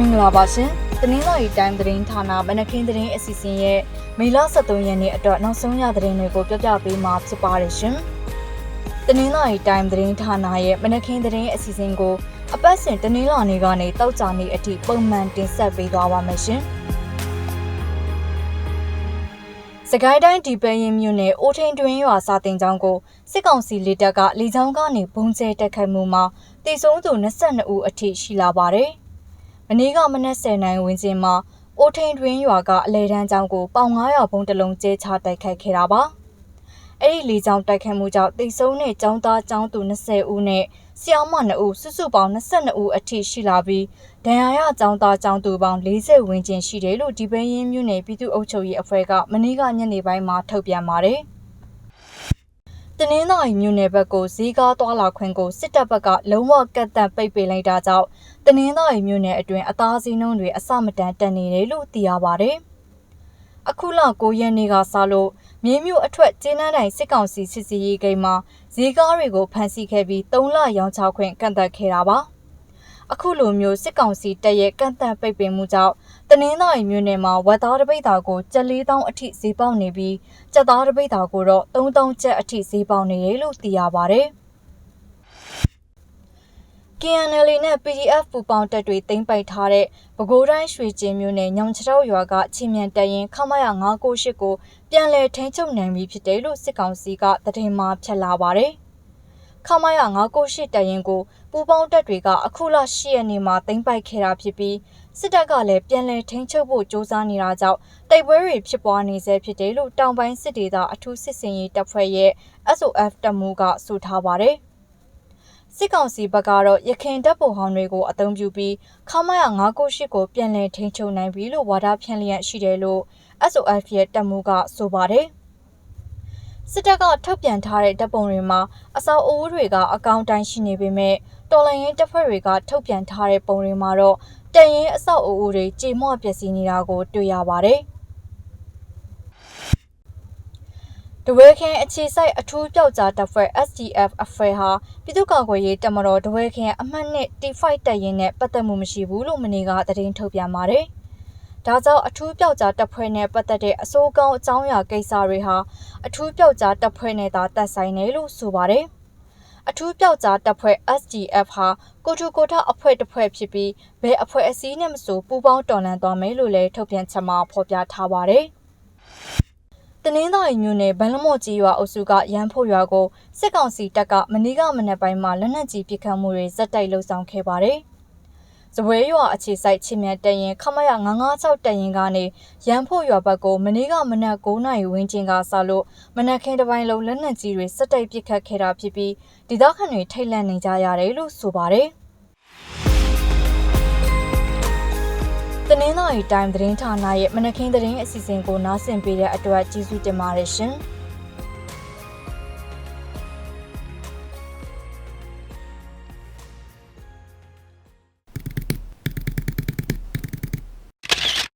မင်္ဂလာပါရှင်။တနင်္လာရီတိုင်းသတင်းဌာနမနခင်သတင်းအစီအစဉ်ရဲ့မေလ23ရက်နေ့အတွက်နောက်ဆုံးရသတင်းတွေကိုပြပြပေးမှာဖြစ်ပါတယ်ရှင်။တနင်္လာရီတိုင်းသတင်းဌာနရဲ့မနခင်သတင်းအစီအစဉ်ကိုအပတ်စဉ်တနင်္လာနေ့ကနေတောက်ကြနေ့အထိပုံမှန်တင်ဆက်ပေးသွားပါမယ်ရှင်။စကိုင်းတိုင်းဒီပရင်မြို့နယ်အိုထိန်တွင်ရွာစာတင်ကျောင်းကိုစစ်ကောင်စီလေတပ်ကလေကြောင်းကနေဘုံကျဲတက်ခိုက်မှုမှာတေဆုံးသူ22ဦးအထိရှိလာပါတယ်။ မနေ့ကမနက်10:00နာရီဝန်းကျင်မှာအိုထိန်တွင်ရွာကအလဲတန်းကျောင်းကိုပေါင်900ဘုံတလုံးကျဲချတိုက်ခိုက်ခဲ့တာပါ။အဲ့ဒီလေကြောင်းတိုက်ခိုက်မှုကြောင့်တေဆုံးတဲ့ကျောင်းသားကျောင်းသူ20ဦးနဲ့ဆရာမ2ဦးစုစုပေါင်း22ဦးအထိရှိလာပြီးဒဏ်ရာရကျောင်းသားကျောင်းသူပေါင်း40ဝန်းကျင်ရှိတယ်လို့ဒီပင်းရင်းမြို့နယ်ပြည်သူ့အုပ်ချုပ်ရေးအဖွဲ့ကမနေ့ကညနေပိုင်းမှာထုတ်ပြန်ပါတယ်။ တနင်္သာရီမြို့နယ်ဘက်ကိုဈေးကားသွားလာခွင့်ကိုစစ်တပ်ဘက်ကလုံးဝကန့်သတ်ပိတ်ပင်လိုက်တာကြောင့်တနင်္သာရီမြို့နယ်အတွင်းအသားစီးနှုန်းတွေအဆမတန်တက်နေတယ်လို့သိရပါတယ်။အခုလ9ရက်နေ့ကစလို့မြေမြို့အထွတ်ကျင်းနှန်းတိုင်စစ်ကောင်စီစစ်စီရေးဂိမ်းမှာဈေးကားတွေကိုဖမ်းဆီးခဲ့ပြီး3လရောင်းချခွင့်ကန့်သတ်ခဲ့တာပါ။ အခုလိုမျိုးစစ်ကောင်စီတပ်ရဲ့ကန့်သတ်ပိတ်ပင်မှုကြောင့်တနင်္သာရီမြို့နယ်မှာဝက်သားတပိတ်တာကိုကျပ်၄000အထိဈေးပေါက်နေပြီးကျပ်သားတပိတ်တာကိုတော့3000ကျပ်အထိဈေးပေါက်နေတယ်လို့သိရပါတယ်။ KNL နဲ့ PDF ပူပေါင်းတပ်တွေတင်ပိုက်ထားတဲ့ပဲခူးတိုင်းရွှေကျင်မြို့နယ်ညောင်ချောက်ရွာကချင်းမြန်တပ်ရင်ခမရ998ကိုပြန်လည်ထိန်းချုပ်နိုင်ပြီဖြစ်တယ်လို့စစ်ကောင်စီကသတင်းမှဖြတ်လာပါတယ်။ခမရ998တပ်ရင်ကို ပူပေါင်းတပ်တွေကအခုလ10ရက်နေ့မှာတင်ပိုက်ခဲ့တာဖြစ်ပြီးစစ်တပ်ကလည်းပြန်လည်ထိန်းချုပ်ဖို့စ조사နေတာကြောင့်တိုက်ပွဲတွေဖြစ်ပွားနေဆဲဖြစ်တယ်လို့တောင်ပိုင်းစစ်ဒေသအထူးစစ်စင်ရေးတပ်ဖွဲ့ရဲ့ SOF တပ်မှူးကဆိုထားပါတယ်။စစ်ကောင်စီဘက်ကတော့ရခင်တပ်ပုံဟောင်းတွေကိုအသုံးပြုပြီးခမရ998ကိုပြန်လည်ထိန်းချုပ်နိုင်ပြီလို့ဝါဒဖြန့်လျက်ရှိတယ်လို့ SOF ရဲ့တပ်မှူးကဆိုပါတယ်။ စစ်တပ်ကထုတ်ပြန်ထားတဲ့တပ်ပုံတွေမှာအစောအိုးတွေကအကောင့်တိုင်းရှိနေပေမဲ့တော်လိုင်းရင်တပ်ဖွဲ့တွေကထုတ်ပြန်ထားတဲ့ပုံတွေမှာတော့တန်ရင်အစောအိုးတွေကြေမွပျက်စီးနေတာကိုတွေ့ရပါတယ်။တဝဲခင်းအခြေစိုက်အထူးပြောက်ကြားတပ်ဖွဲ့ SDF အဖွဲ့ဟာပြည်သူ့ကာကွယ်ရေးတပ်မတော်တဝဲခင်းအမှတ်နှစ် T5 တပ်ရင်းနဲ့ပတ်သက်မှုမရှိဘူးလို့မနေ့ကသတင်းထုတ်ပြန်ပါတယ်။ ဒါကြောင့်အထူးပြောက်ကြားတပ်ဖွဲ့နဲ့ပတ်သက်တဲ့အစိုးကောင်းအကြောင်းအရာကိစ္စတွေဟာအထူးပြောက်ကြားတပ်ဖွဲ့နဲ့သာတပ်ဆိုင်တယ်လို့ဆိုပါတယ်။အထူးပြောက်ကြားတပ်ဖွဲ့ SDF ဟာကိုထူကိုထအဖွဲ့တစ်ဖွဲ့ဖြစ်ပြီးဘယ်အဖွဲ့အစည်းနဲ့မဆိုပူးပေါင်းတော်လှန်သွားမယ်လို့လည်းထုတ်ပြန်ချက်မှာဖော်ပြထားပါတယ်။တနင်္သာရီမြို့နယ်ဗန်လမော့ကြီးရွာအုပ်စုကရန်ဖို့ရွာကိုစစ်ကောင်စီတပ်ကမနေ့ကမနက်ပိုင်းမှာလက်နက်ကြီးပစ်ခတ်မှုတွေဇက်တိုက်လှုပ်ဆောင်ခဲ့ပါတယ်။ ဇပွဲရွာအခြေစိုက်ချင်းမြတ်တရင်ခမရ956တရင်ကနေရန်ဖို့ရွာဘက်ကိုမနေ့ကမနက်9နာရီဝန်းကျင်ကစလို့မနက်ခင်းတစ်ပိုင်းလုံးလက်နက်ကြီးတွေစက်တိုက်ပစ်ခတ်ခဲ့တာဖြစ်ပြီးဒေသခံတွေထိတ်လန့်နေကြရတယ်လို့ဆိုပါတယ်။တနင်္လာရီတိုင်းသတင်းဌာနရဲ့မနက်ခင်းသတင်းအစီအစဉ်ကိုနားဆင်ပေးတဲ့အတွက်ကျေးဇူးတင်ပါတယ်ရှင်။